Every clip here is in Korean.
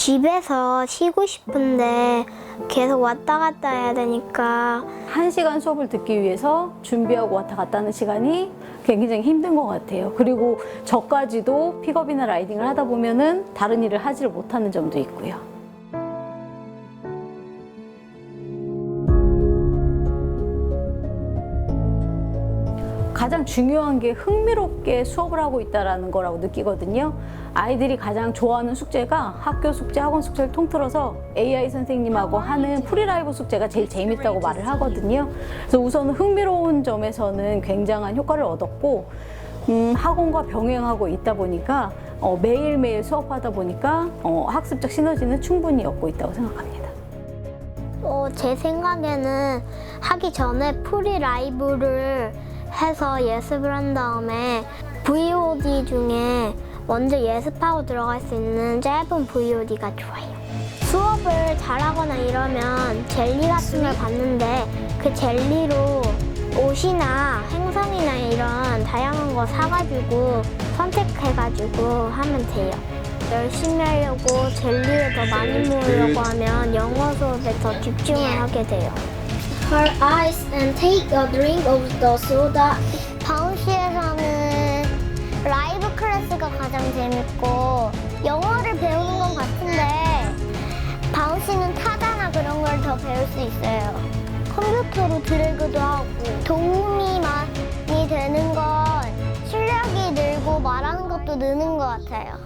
집에서 쉬고 싶은데 계속 왔다 갔다 해야 되니까 한 시간 수업을 듣기 위해서 준비하고 왔다 갔다 하는 시간이 굉장히 힘든 것 같아요. 그리고 저까지도 픽업이나 라이딩을 하다 보면은 다른 일을 하지를 못하는 점도 있고요. 가장 중요한 게 흥미롭게 수업을 하고 있다라는 거라고 느끼거든요. 아이들이 가장 좋아하는 숙제가 학교 숙제, 학원 숙제를 통틀어서 AI 선생님하고 하는 프리라이브 숙제가 제일 재밌다고 말을 하거든요. 그래서 우선 흥미로운 점에서는 굉장한 효과를 얻었고, 음, 학원과 병행하고 있다 보니까 어, 매일매일 수업하다 보니까 어, 학습적 시너지는 충분히 얻고 있다고 생각합니다. 어, 제 생각에는 하기 전에 프리 라이브를 해서 예습을 한 다음에 VOD 중에 먼저 예습하고 들어갈 수 있는 짧은 VOD가 좋아요. 수업을 잘하거나 이러면 젤리 같은 걸 봤는데 그 젤리로 옷이나 행성이나 이런 다양한 거 사가지고 선택해가지고 하면 돼요. 열심히 하려고 젤리에 더 많이 모으려고 하면 영어 수업에 더 집중을 하게 돼요. Her eyes and take a drink of the soda. 바운시에서는 라이브 클래스가 가장 재밌고 영어를 배우는 것 같은데 바운시는 타자나 그런 걸 더 배울 수 있어요. 컴퓨터로 드래그도 하고 도움이 많이 되는 건 실력이 늘고 말하는 것도 느는 것 같아요.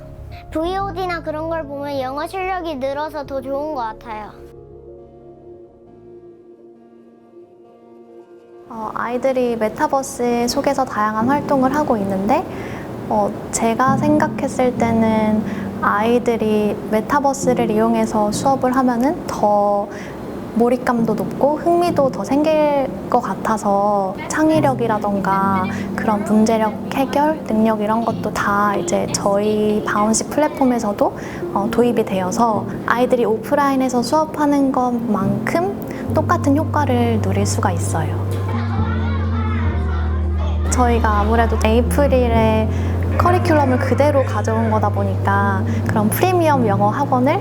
VOD나 그런 걸 보면 영어 실력이 늘어서 더 좋은 것 같아요. 어, 아이들이 메타버스 속에서 다양한 활동을 하고 있는데 어, 제가 생각했을 때는 아이들이 메타버스를 이용해서 수업을 하면은 더 몰입감도 높고 흥미도 더 생길 것 같아서 창의력이라던가 그런 문제력 해결 능력 이런 것도 다 이제 저희 바운시 플랫폼에서도 어, 도입이 되어서 아이들이 오프라인에서 수업하는 것만큼 똑같은 효과를 누릴 수가 있어요. 저희가 아무래도 에이프릴의 커리큘럼을 그대로 가져온 거다 보니까 그런 프리미엄 영어 학원을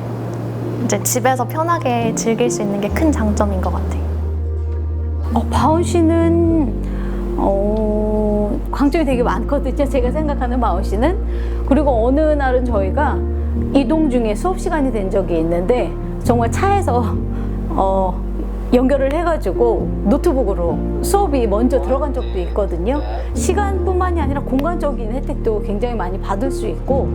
이제 집에서 편하게 즐길 수 있는 게 큰 장점인 것 같아요. 어, 바운씨는 어, 강점이 되게 많거든요. 제가 생각하는 바운씨는 그리고 어느 날은 저희가 이동 중에 수업 시간이 된 적이 있는데 정말 차에서 어, 연결을 해가지고 노트북으로 수업이 먼저 들어간 적도 있거든요. 시간뿐만이 아니라 공간적인 혜택도 굉장히 많이 받을 수 있고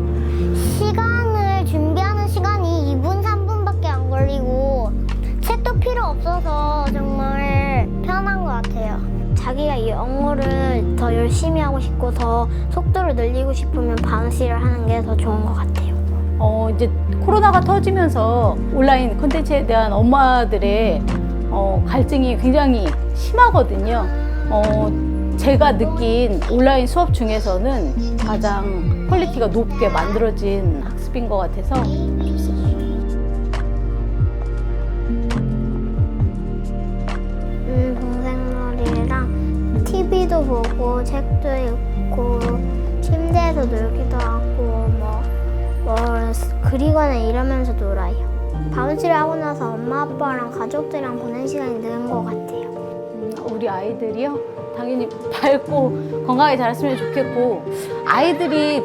시간을 준비하는 시간이 2분, 3분밖에 안 걸리고 책도 필요 없어서 정말 편한 것 같아요. 자기가 이 영어를 더 열심히 하고 싶고 더 속도를 늘리고 싶으면 방시를 하는 게 더 좋은 것 같아요. 어, 이제 코로나가 터지면서 온라인 콘텐츠에 대한 엄마들의 어, 갈증이 굉장히 심하거든요. 어, 제가 느낀 온라인 수업 중에서는 가장 퀄리티가 높게 만들어진 학습인 것 같아서 좋습니다. 음, 동생놀이랑 TV도 보고 책도 읽고 침대에서 놀기도 하고 뭐, 뭐 그리거나 이러면서 놀아요. 바운시를 하고 나서 엄마 아빠랑 가족들이랑 보낸 시간이 는 것 같아요. 음, 우리 아이들이요? 당연히 밝고 건강하게 자랐으면 좋겠고 아이들이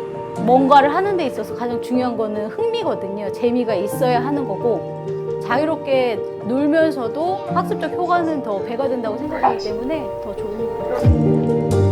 뭔가를 하는 데 있어서 가장 중요한 거는 흥미거든요. 재미가 있어야 하는 거고 자유롭게 놀면서도 학습적 효과는 더 배가 된다고 생각하기 때문에 더 좋은 것 같아요.